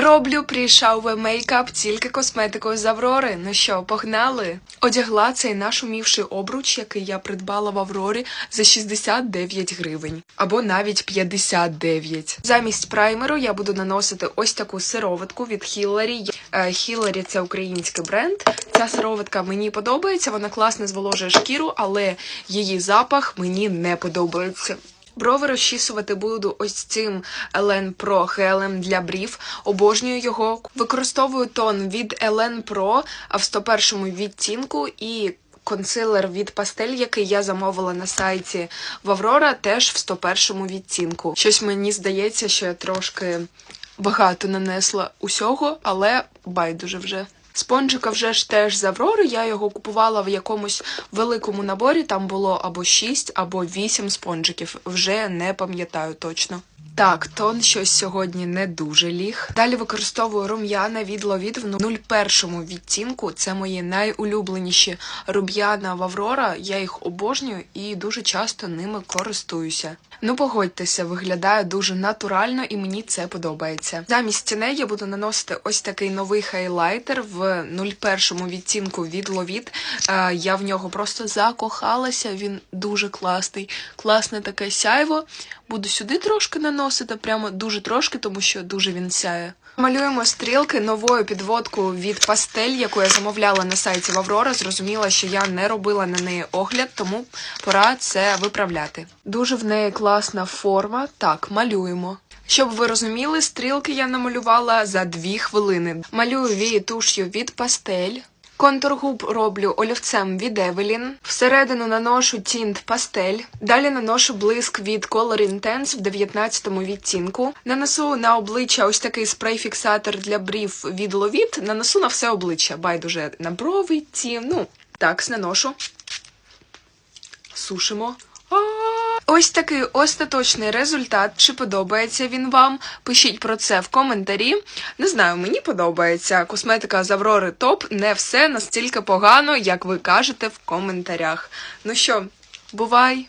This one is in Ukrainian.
Роблю прішауве мейкап тільки косметикою з Аврори. Ну що, погнали? Одягла цей нашумівший обруч, який я придбала в Аврорі за 69 гривень. Або навіть 59. Замість праймеру я буду наносити ось таку сироватку від Хілларі. Хілларі це український бренд. Ця сироватка мені подобається, вона класно зволожує шкіру, але її запах мені не подобається. Брови розчісувати буду ось цим Елен Pro гелем для брів. Обожнюю його. Використовую тон від Елен Pro в 101 відтінку і консилер від пастель, який я замовила на сайті в теж в 101 відтінку. Щось мені здається, що я трошки багато нанесла усього, але байдуже вже. Спонжика вже ж теж з Аврори. Я його купувала в якомусь великому наборі. Там було або 6, або 8 спонжиків. Вже не пам'ятаю точно. Так, тон щось сьогодні не дуже ліг. Далі використовую рум'яна від Ловіт в 01 відтінку. Це мої найулюбленіші рум'яна в Аврора. Я їх обожнюю і дуже часто ними користуюся. Ну, погодьтеся, виглядає дуже натурально і мені це подобається. Замість тіней я буду наносити ось такий новий хайлайтер в 01 відтінку від Ловіт. Е, Я в нього просто закохалася. Він дуже класний. Класне таке сяйво. Буду сюди трошки наносити, прямо дуже трошки, тому що дуже він сяє. Малюємо стрілки новою підводкою від пастель, яку я замовляла на сайті в Аврора. Зрозуміла, що я не робила на неї огляд, тому пора це виправляти. Дуже в неї класна форма. Так, малюємо. Щоб ви розуміли, стрілки я намалювала за 2 хвилини. Малюю вії туш'ю від пастель. Контур губ роблю олівцем від Evelyn. Всередину наношу тінт пастель. Далі наношу блиск від Color Intense в 19 відтінку. Нанесу на обличчя ось такий спрей-фіксатор для брів від Lovit. Нанесу на все обличчя. Байдуже на брови, ті. Ну, так, наношу. Сушимо. Ось такий остаточний результат. Чи подобається він вам? Пишіть про це в коментарі. Не знаю, мені подобається. Косметика з Аврори топ. Не все настільки погано, як ви кажете в коментарях. Ну що, бувай!